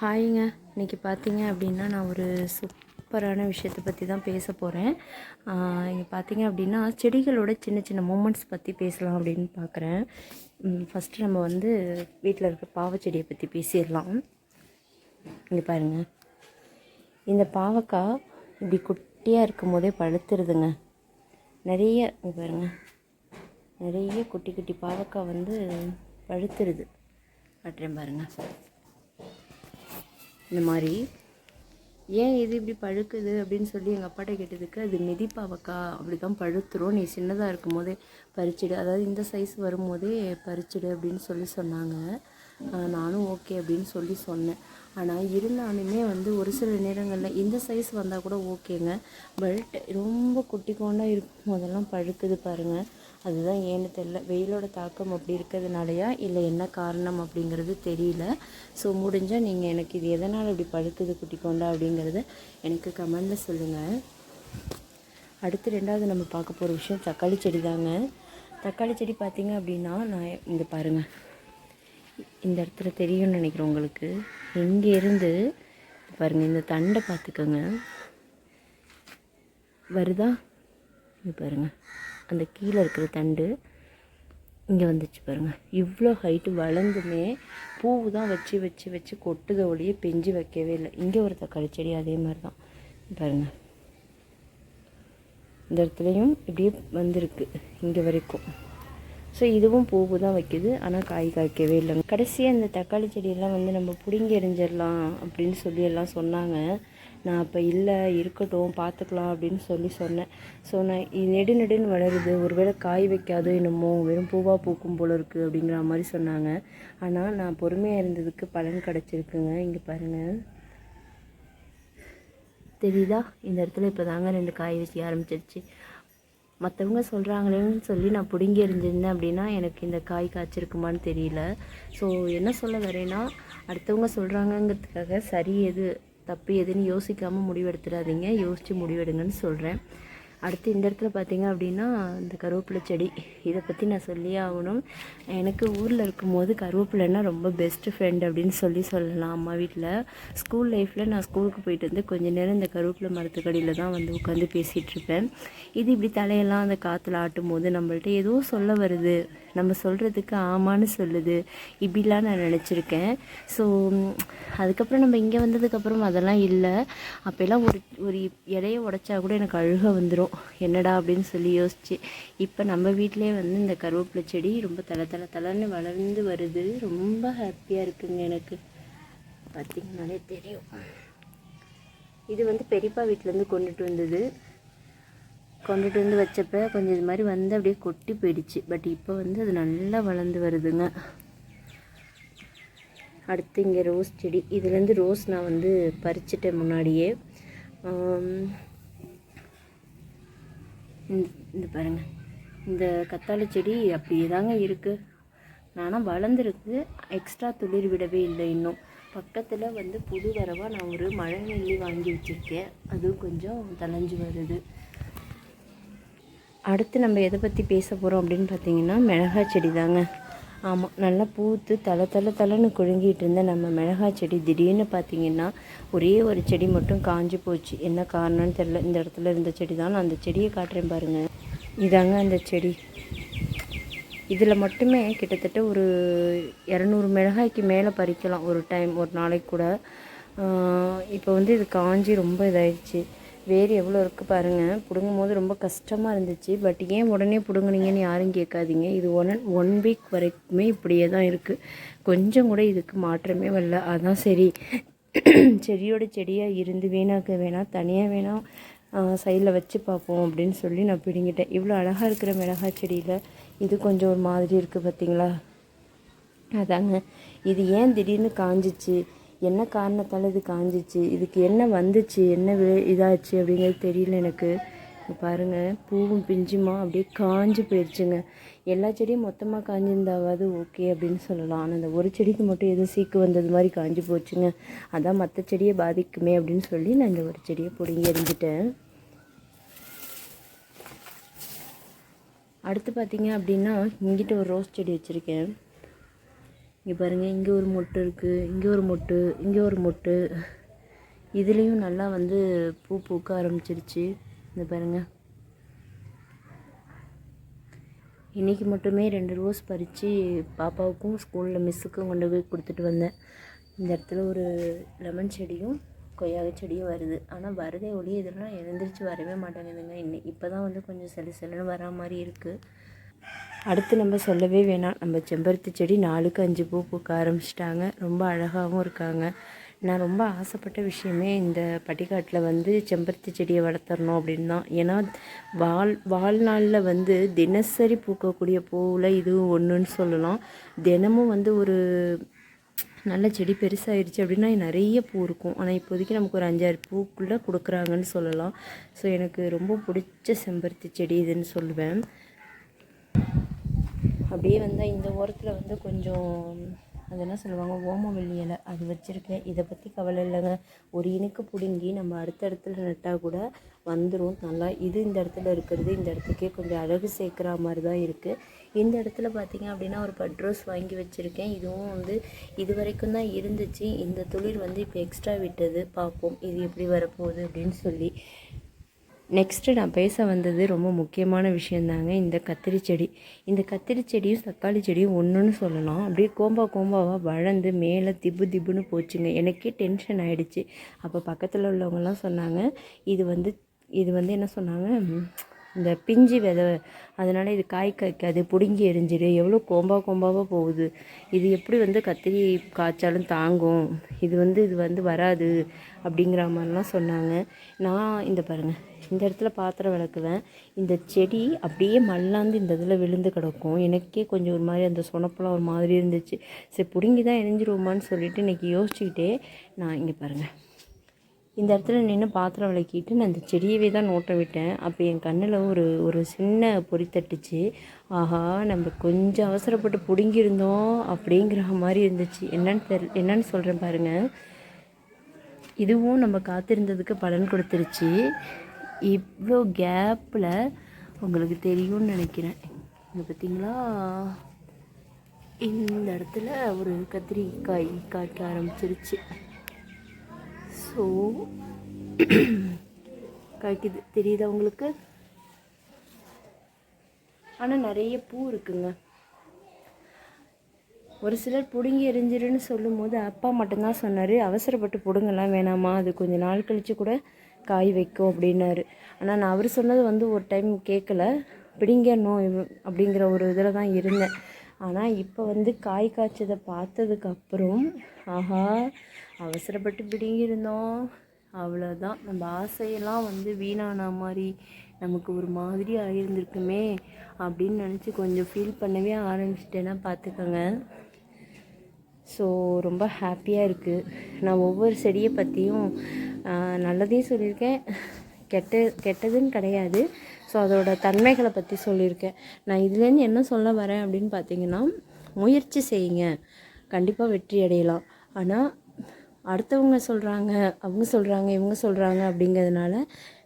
ஹாய்ங்க. இன்றைக்கி பார்த்தீங்க அப்படின்னா நான் ஒரு சூப்பரான விஷயத்தை பற்றி தான் பேச போகிறேன் இங்கே பார்த்தீங்க அப்படின்னா செடிகளோட சின்ன சின்ன மூமெண்ட்ஸ் பற்றி பேசலாம் அப்படின்னு பார்க்குறேன். ஃபஸ்ட்டு நம்ம வந்து வீட்டில் இருக்க பாவச்செடியை பற்றி பேசிடலாம். இங்கே பாருங்கள் இந்த பாவக்காய் இப்படி குட்டியாக இருக்கும் போதே பழுத்துருதுங்க. நிறைய இங்க பாருங்க. நிறைய குட்டி குட்டி பாவக்காய் வந்து பழுத்துருது. காட்டுறேன் பாருங்கள் இந்த மாதிரி ஏன் இது இப்படி பழுக்குது? அப்படின்னு சொல்லி எங்கள் அப்பாட்ட கேட்டதுக்கு அது மிதி அப்படி தான் பழுத்துரும். நீ சின்னதாக இருக்கும் போதே பறிச்சிடு. அதாவது இந்த சைஸ் வரும்போதே பறிச்சிடு அப்படின்னு சொல்லி சொன்னாங்க. நானும் ஓகே அப்படின்னு சொல்லி சொன்னேன். ஆனால் இருந்தாலுமே வந்து ஒரு சில நேரங்களில் இந்த சைஸ் வந்தால் கூட ஓகேங்க பட் ரொம்ப குட்டி கொண்டா இருக்கும். போதெல்லாம் பழுக்குது பாருங்கள் அதுதான் ஏன்னு தெரில வெயிலோட தாக்கம் அப்படி இருக்கிறதுனாலயா? இல்லை என்ன காரணம் அப்படிங்கிறது தெரியல. ஸோ முடிஞ்சால் நீங்கள் எனக்கு இது எதனால் இப்படி பழுக்குது குட்டி கொண்டா அப்படிங்கிறத எனக்கு கமெண்டில் சொல்லுங்கள் அடுத்து ரெண்டாவது நம்ம பார்க்க போகிற விஷயம் தக்காளி செடி தாங்க தக்காளி செடி பார்த்தீங்க அப்படின்னா நான் இந்த பாருங்கள் இந்த இடத்துல தெரியும்னு நினைக்கிறேன் உங்களுக்கு. இங்கேருந்து பாருங்கள் இந்த தண்டை பார்த்துக்கோங்க. வருதா? இது பாருங்கள் அந்த கீழே இருக்கிற தண்டு இங்கே வந்துச்சு பாருங்கள் இவ்வளோ ஹைட்டு வளர்ந்துமே பூவு தான் வச்சு வச்சு வச்சு கொட்டுத ஒளியே பெஞ்சு வைக்கவே இல்லை. இங்கே ஒரு தக்காளி செடி அதே மாதிரி தான் பாருங்கள் இந்த இடத்துலையும் இப்படியே வந்திருக்கு இங்கே வரைக்கும். ஸோ இதுவும் பூவு தான் வைக்குது. ஆனால் காய் காய்க்கவே இல்லை கடைசியாக இந்த தக்காளி செடியெல்லாம் வந்து நம்ம பிடுங்கி எறிஞ்சிடலாம் அப்படின்னு சொல்லி எல்லாம் சொன்னாங்க. நான் அப்போ இல்லை இருக்கட்டும் பார்த்துக்கலாம் அப்படின்னு சொல்லி சொன்னேன். ஸோ நான் இது நெடு நெடுன்னு வளருது. ஒருவேளை காய் வைக்காதோ என்னமோ வெறும் பூவாக பூக்கும் போல இருக்குது அப்படிங்கிற மாதிரி சொன்னாங்க. ஆனால் நான் பொறுமையாக இருந்ததுக்கு பலன் கிடச்சிருக்குங்க. இங்கே பாருங்கள் தெரியுதா? இந்த இடத்துல இப்போ தாங்க ரெண்டு காய் வச்சு ஆரம்பிச்சிருச்சு. மற்றவங்க சொல்கிறாங்களேன்னு சொல்லி நான் பிடுங்கி எறிஞ்சிருந்தேன் அப்படின்னா எனக்கு இந்த காய் காய்ச்சிருக்குமான்னு தெரியல. ஸோ என்ன சொல்ல வரேன்னா அடுத்தவங்க சொல்கிறாங்கங்கிறதுக்காக சரி எது தப்பு எதுன்னு யோசிக்காமல் முடிவெடுத்துடாதீங்க. யோசித்து முடிவெடுங்கன்னு சொல்கிறேன் அடுத்து இந்த இடத்துல பார்த்தீங்க அப்படின்னா இந்த கருவேப்பிலை செடி. இதை பற்றி நான் சொல்லியே ஆகணும். எனக்கு ஊரில் இருக்கும்போது கருவேப்பிலைன்னா ரொம்ப பெஸ்ட்டு ஃப்ரெண்ட் அப்படின்னு சொல்லி சொல்லலாம் அம்மா வீட்டில் ஸ்கூல் லைஃப்பில் நான் ஸ்கூலுக்கு போயிட்டு வந்து கொஞ்ச நேரம் இந்த கருவேப்பிலை மரத்துக்கடியில் தான் வந்து உட்காந்து பேசிகிட்ருப்பேன் இது இப்படி தலையெல்லாம் அந்த காற்றுல ஆட்டும் போது நம்மள்ட்ட ஏதோ சொல்ல வருது. நம்ம சொல்கிறதுக்கு ஆமான்னு சொல்லுது. இப்படிலாம் நான் நினச்சிருக்கேன். ஸோ அதுக்கப்புறம் நம்ம இங்கே வந்ததுக்கப்புறம் அதெல்லாம் இல்லை. அப்போல்லாம் ஒரு ஒரு இடையை உடைச்சா கூட எனக்கு அழுக வந்துடும் என்னடா அப்படின்னு சொல்லி யோசிச்சு. இப்போ நம்ம வீட்டிலே வந்து இந்த கருவேப்பிலை செடி ரொம்ப தலை தலை தலைன்னு வளர்ந்து வருது. ரொம்ப ஹாப்பியாக இருக்குங்க எனக்கு. பார்த்திங்கனாலே தெரியும். இது வந்து பெரியப்பா வீட்டிலேருந்து கொண்டுட்டு வந்தது. கொண்டுட்டு வந்து வச்சப்ப கொஞ்சம் இது மாதிரி வந்து அப்படியே கொட்டி போயிடுச்சு. பட் இப்போ வந்து அது நல்லா வளர்ந்து வருதுங்க. அடுத்து இங்கே ரோஸ் செடி. இதுலேருந்து ரோஸ் நான் வந்து பறிச்சிட்டேன் முன்னாடியே. இந்த- பாருங்கள் இந்த கத்தாழை செடி அப்படியே தாங்க இருக்குது நானும் வளர்ந்துருக்கு. எக்ஸ்ட்ரா துளிர் விடவே இல்லை இன்னும். பக்கத்தில் வந்து புது வரவாக நான் ஒரு மழை நெல்லி வாங்கி வச்சுருக்கேன். அதுவும் கொஞ்சம் தளைஞ்சு வருது. அடுத்து நம்ம எதை பற்றி பேச போகிறோம் அப்படின்னு பார்த்தீங்கன்னா மிளகாய் செடி தாங்க ஆமாம் நல்லா பூத்து தலை தலை தலைன்னு குழுங்கிட்டு இருந்த நம்ம மிளகாய் செடி திடீர்னு பார்த்தீங்கன்னா ஒரே ஒரு செடி மட்டும் காஞ்சு போச்சு. என்ன காரணம்னு தெரில இந்த இடத்துல இருந்த செடி தான் நான் அந்த செடியை காட்டுறேன் பாருங்கள் இதாங்க அந்த செடி. இதில் மட்டுமே கிட்டத்தட்ட ஒரு இரநூறு மிளகாய்க்கு மேலே பறிக்கலாம். ஒரு டைம் ஒரு நாளைக்கு கூட. இப்போ வந்து இது காஞ்சி ரொம்ப இதாயிடுச்சு. வேர் எவ்வளோ இருக்குது பாருங்கள் பிடுங்கும் போது ரொம்ப கஷ்டமாக இருந்துச்சு. பட் ஏன் உடனே பிடுங்குனீங்கன்னு யாரும் கேட்காதீங்க. இது ஒன் ஒன் வீக் வரைக்குமே இப்படியே தான் இருக்குது கொஞ்சம் கூட இதுக்கு மாற்றமே வரல. அதான் சரி. செடியோட செடியாக இருந்து வீணாக்க வேணாம். தனியாக வேணாம். சைடில் வச்சு பார்ப்போம் அப்படின்னு சொல்லி நான் பிடுங்கிட்டேன். இவ்வளோ அழகாக இருக்கிற மிளகாய் செடியில் இது கொஞ்சம் ஒரு மாதிரி இருக்குது பார்த்தீங்களா அதாங்க. இது ஏன் திடீர்னு காஞ்சிச்சு? என்ன காரணத்தால் இது காஞ்சிச்சு? இதுக்கு என்ன வந்துச்சு? என்ன வி- இதாச்சு அப்படிங்கிறது தெரியல எனக்கு. பாருங்கள் பூவும் பிஞ்சுமா? அப்படியே காஞ்சு போயிடுச்சுங்க எல்லா செடியும் மொத்தமாக காஞ்சிருந்தாவது ஓகே அப்படின்னு சொல்லலாம். ஆனால் அந்த ஒரு செடிக்கு மட்டும் எதுவும் சீக்கு வந்தது மாதிரி காஞ்சி போச்சுங்க. அதான் மற்ற செடியை பாதிக்குமே அப்படின்னு சொல்லி நான் இந்த ஒரு செடியை பிடுங்கி எறிஞ்சிட்டேன். அடுத்து பார்த்தீங்க அப்படின்னா இங்கிட்ட ஒரு ரோஸ் செடி வச்சுருக்கேன். இங்கே பாருங்கள் இங்கே ஒரு மொட்டு இருக்குது இங்கே ஒரு மொட்டு இங்கே ஒரு மொட்டு. இதுலேயும் நல்லா வந்து பூ பூக்க ஆரம்பிச்சிருச்சு. இந்த பாருங்கள் இன்றைக்கி மட்டுமே ரெண்டு ரோஸ் பறித்து பாப்பாவுக்கும் ஸ்கூலில் மிஸ்ஸுக்கும் கொண்டு போய் கொடுத்துட்டு வந்தேன். இந்த இடத்துல ஒரு லெமன் செடியும் கொய்யா செடியும் வருது. ஆனால் வரதே ஒளி இதெல்லாம் எழுந்திரிச்சு வரவே மாட்டேங்குதுங்க. இன்னை இப்போ தான் வந்து கொஞ்சம் சில சிலன்னு வரா மாதிரி இருக்குது அடுத்து நம்ம சொல்லவே வேணாம். நம்ம செம்பருத்தி செடி நாலுக்கு அஞ்சு பூ பூக்க ஆரம்பிச்சிட்டாங்க. ரொம்ப அழகாகவும் இருக்காங்க. நான் ரொம்ப ஆசைப்பட்ட விஷயமே இந்த பட்டிக்காட்டில் வந்து செம்பருத்தி செடியை வளர்த்துறணும் அப்படின்னு தான். ஏன்னா வாழ் வாழ்நாளில் வந்து தினசரி பூக்கக்கூடிய பூவில் இதுவும் ஒன்றுன்னு சொல்லலாம். தினமும் வந்து ஒரு நல்ல செடி பெருசாகிடுச்சு அப்படின்னா நிறைய பூ இருக்கும். ஆனால் இப்போதைக்கு நமக்கு ஒரு அஞ்சாறு பூக்குள்ளே கொடுக்குறாங்கன்னு சொல்லலாம். ஸோ எனக்கு ரொம்ப பிடிச்ச செம்பருத்தி செடி இதுன்னு சொல்லுவேன். அப்படியே வந்தால் இந்த ஓரத்தில் வந்து கொஞ்சம் அது என்ன சொல்லுவாங்க ஓமவெள்ளி இலை அது வச்சுருக்கேன். இதை பற்றி கவலை இல்லைங்க. ஒரு இனுக்கு பிடுங்கி நம்ம அடுத்த இடத்துல நட்டால் கூட வந்துடும் நல்லா இது இந்த இடத்துல இருக்கிறது இந்த இடத்துக்கே கொஞ்சம் அழகு சேர்க்குற மாதிரி தான் இருக்குது இந்த இடத்துல பார்த்திங்க அப்படின்னா ஒரு பட்ரோஸ் வாங்கி வச்சுருக்கேன். இதுவும் வந்து இது வரைக்கும் தான் இருந்துச்சு. இந்த துளிர் வந்து இப்போ எக்ஸ்ட்ரா விட்டது. பார்ப்போம் இது எப்படி வரப்போகுது அப்படின்னு சொல்லி. நெக்ஸ்ட்டு நான் பேச வந்தது ரொம்ப முக்கியமான விஷயந்தாங்க இந்த கத்திரி செடி. இந்த கத்திரி செடியும் தக்காளி செடியும் ஒன்றுன்னு சொல்லலாம் அப்படியே கோம்பா கோம்பாவாக வளர்ந்து மேலே திப்பு திப்புன்னு போச்சுங்க. எனக்கே டென்ஷன் ஆகிடுச்சு அப்போ பக்கத்தில் உள்ளவங்கலாம் சொன்னாங்க இது வந்து இது வந்து என்ன சொன்னாங்க? இந்த பிஞ்சு விதை அதனால் இது காய் காய்க்காது பிடுங்கி எரிஞ்சிடு எவ்வளோ கோம்பா கோம்பாவாக போகுது. இது எப்படி வந்து கத்திரி காய்ச்சாலும் தாங்கும். இது வந்து இது வந்து வராது அப்படிங்கிற மாதிரிலாம் சொன்னாங்க. நான் இந்த பாருங்கள் இந்த இடத்துல பாத்திரம் விளக்குவேன். இந்த செடி அப்படியே மல்லாந்து இந்த இதில் விழுந்து கிடக்கும். எனக்கே கொஞ்சம் ஒரு மாதிரி அந்த சொனப்பெல்லாம் ஒரு மாதிரி இருந்துச்சு. சரி பிடுங்கி தான் எரிஞ்சிருவோமான்னு சொல்லிட்டு இன்றைக்கி யோசிச்சுக்கிட்டே நான் இங்கே பாருங்கள் இந்த இடத்துல நின்று பாத்திரம் விளக்கிட்டு நான் இந்த செடியவே தான் நோட்ட விட்டேன். அப்போ என் கண்ணில் ஒரு ஒரு சின்ன பொறி தட்டுச்சு. ஆஹா நம்ம கொஞ்சம் அவசரப்பட்டு பிடுங்கியிருந்தோம் அப்படிங்கிற மாதிரி இருந்துச்சு. என்னன்னு தெரி என்னன்னு சொல்கிறேன் பாருங்கள் இதுவும் நம்ம காத்திருந்ததுக்கு பலன் கொடுத்துருச்சு. இவ்வளோ கேப்பில் உங்களுக்கு தெரியும்னு நினைக்கிறேன். இங்கே பார்த்தீங்களா இந்த இடத்துல ஒரு கத்திரிக்காய் காய்க்க ஆரம்பிச்சிருச்சு. ஸோ காய்க்குது தெரியுதா உங்களுக்கு? ஆனால் நிறைய பூ இருக்குங்க. ஒரு சிலர் பிடுங்கி எரிஞ்சிருன்னு சொல்லும் போது அப்பா மட்டும்தான் சொன்னார் அவசரப்பட்டு பிடுங்கலாம் வேணாமா அது கொஞ்சம் நாள் கழித்து கூட காய் வைக்கும் அப்படின்னாரு. ஆனால் நான் அவர் சொன்னது வந்து ஒரு டைம் கேட்கல பிடிங்கணும் அப்படிங்கிற ஒரு இதில் தான் இருந்தேன். ஆனால் இப்போ வந்து காய் காய்ச்சதை பார்த்ததுக்கப்புறம் ஆஹா அவசரப்பட்டு பிடிங்கியிருந்தோம். அவ்வளோதான் நம்ம ஆசையெல்லாம் வந்து வீணான மாதிரி நமக்கு ஒரு மாதிரி ஆகியிருந்திருக்குமே அப்படின்னு நினச்சி கொஞ்சம் ஃபீல் பண்ணவே ஆரம்பிச்சிட்டேன்னா பார்த்துக்கோங்க ஸோ ரொம்ப ஹாப்பியாக இருக்குது நான் ஒவ்வொரு செடியை பற்றியும் நல்லதையும் சொல்லியிருக்கேன். கெட்ட கெட்டதுன்னு கிடையாது. ஸோ அதோட தன்மைகளை பற்றி சொல்லியிருக்கேன். நான் இதுலேருந்து என்ன சொல்ல வரேன் அப்படின்னு பார்த்தீங்கன்னா முயற்சி செய்யுங்க. கண்டிப்பாக வெற்றி அடையலாம். ஆனால் அடுத்தவங்க சொல்கிறாங்க அவங்க சொல்கிறாங்க இவங்க சொல்கிறாங்க அப்படிங்கிறதுனால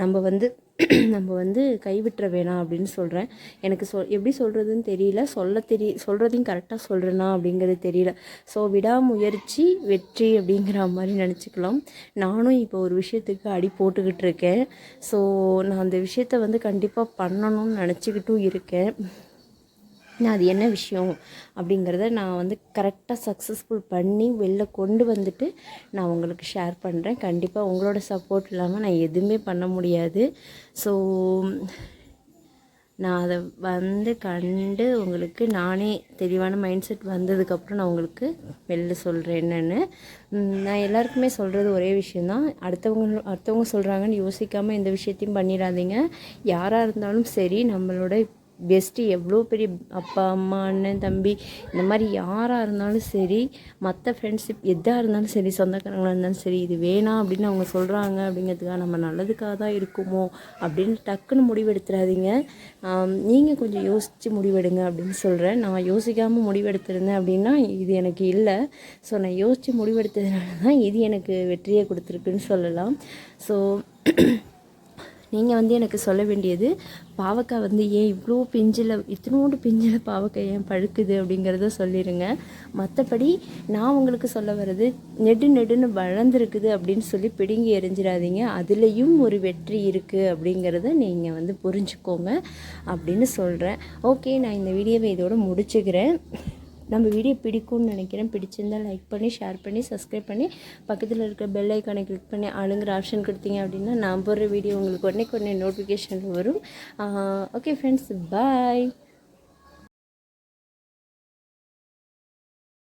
நம்ம வந்து நம்ம வந்து கைவிட்டுற வேணாம் அப்படின்னு சொல்கிறேன் எனக்கு சொல் எப்படி சொல்கிறதுன்னு தெரியல. சொல்ல தெரிய சொல்கிறதையும் கரெக்டாக சொல்கிறேனா அப்படிங்கிறது தெரியல. ஸோ விடாமுயற்சி வெற்றி அப்படிங்கிற மாதிரி நினச்சிக்கலாம். நானும் இப்போ ஒரு விஷயத்துக்கு அடி போட்டுக்கிட்டு இருக்கேன். ஸோ நான் அந்த விஷயத்த வந்து கண்டிப்பாக பண்ணணும்னு நினச்சிக்கிட்டும் இருக்கேன். நான் அது என்ன விஷயம் அப்படிங்கிறத நான் வந்து கரெக்டாக சக்ஸஸ்ஃபுல் பண்ணி வெளில கொண்டு வந்துட்டு நான் உங்களுக்கு ஷேர் பண்ணுறேன் கண்டிப்பாக உங்களோட சப்போர்ட் இல்லாமல் நான் எதுவுமே பண்ண முடியாது. ஸோ நான் அதை வந்து கண்டு உங்களுக்கு நானே தெளிவான மைண்ட் செட் வந்ததுக்கப்புறம் நான் உங்களுக்கு வெளில சொல்கிறேன் என்னென்னு. நான் எல்லாருக்குமே சொல்கிறது ஒரே விஷயந்தான் அடுத்தவங்க அடுத்தவங்க சொல்கிறாங்கன்னு யோசிக்காமல் எந்த விஷயத்தையும் பண்ணிடாதீங்க. யாராக இருந்தாலும் சரி நம்மளோட பெஸ்ட்டு எவ்வளோ பெரிய அப்பா அம்மா அண்ணன் தம்பி இந்த மாதிரி யாராக இருந்தாலும் சரி மற்ற ஃப்ரெண்ட்ஷிப் எதாக இருந்தாலும் சரி சொந்தக்காரங்களாக இருந்தாலும் சரி இது வேணாம் அப்படின்னு அவங்க சொல்கிறாங்க அப்படிங்கிறதுக்காக நம்ம நல்லதுக்காக தான் இருக்குமோ அப்படின்னு டக்குன்னு முடிவெடுத்துடாதீங்க நீங்கள் கொஞ்சம் யோசித்து முடிவெடுங்க அப்படின்னு சொல்கிறேன் நான் யோசிக்காமல் முடிவெடுத்திருந்தேன் அப்படின்னா இது எனக்கு இல்லை. ஸோ நான் யோசித்து முடிவெடுத்ததுனால தான் இது எனக்கு வெற்றியை கொடுத்துருக்குன்னு சொல்லலாம். ஸோ நீங்கள் வந்து எனக்கு சொல்ல வேண்டியது பாவக்காய் வந்து ஏன் இவ்வளோ பிஞ்சில் இத்தினோண்டு பிஞ்சில் பாவக்காய் ஏன் பழுக்குது அப்படிங்கிறத சொல்லிடுங்க மற்றபடி நான் உங்களுக்கு சொல்ல வர்றது நெடு நெடுன்னு வளர்ந்துருக்குது அப்படின்னு சொல்லி பிடுங்கி எரிஞ்சிடாதீங்க அதுலேயும் ஒரு வெற்றி இருக்குது அப்படிங்கிறத நீங்கள் வந்து புரிஞ்சுக்கோங்க அப்படின்னு சொல்கிறேன் ஓகே நான் இந்த வீடியோவை இதோட முடிச்சுக்கிறேன். நம்ம வீடியோ பிடிக்கும்னு நினைக்கிறேன். பிடிச்சிருந்தா லைக் பண்ணி ஷேர் பண்ணி சப்ஸ்கிரைப் பண்ணி பக்கத்தில் இருக்கிற பெல் ஐக்கானை கிளிக் பண்ணி ஆளுங்கிற ஆப்ஷன் கொடுத்தீங்க அப்படின்னா நான் போடுற வீடியோ உங்களுக்கு உடனே உடனே நோட்டிஃபிகேஷன் வரும். Okay friends bye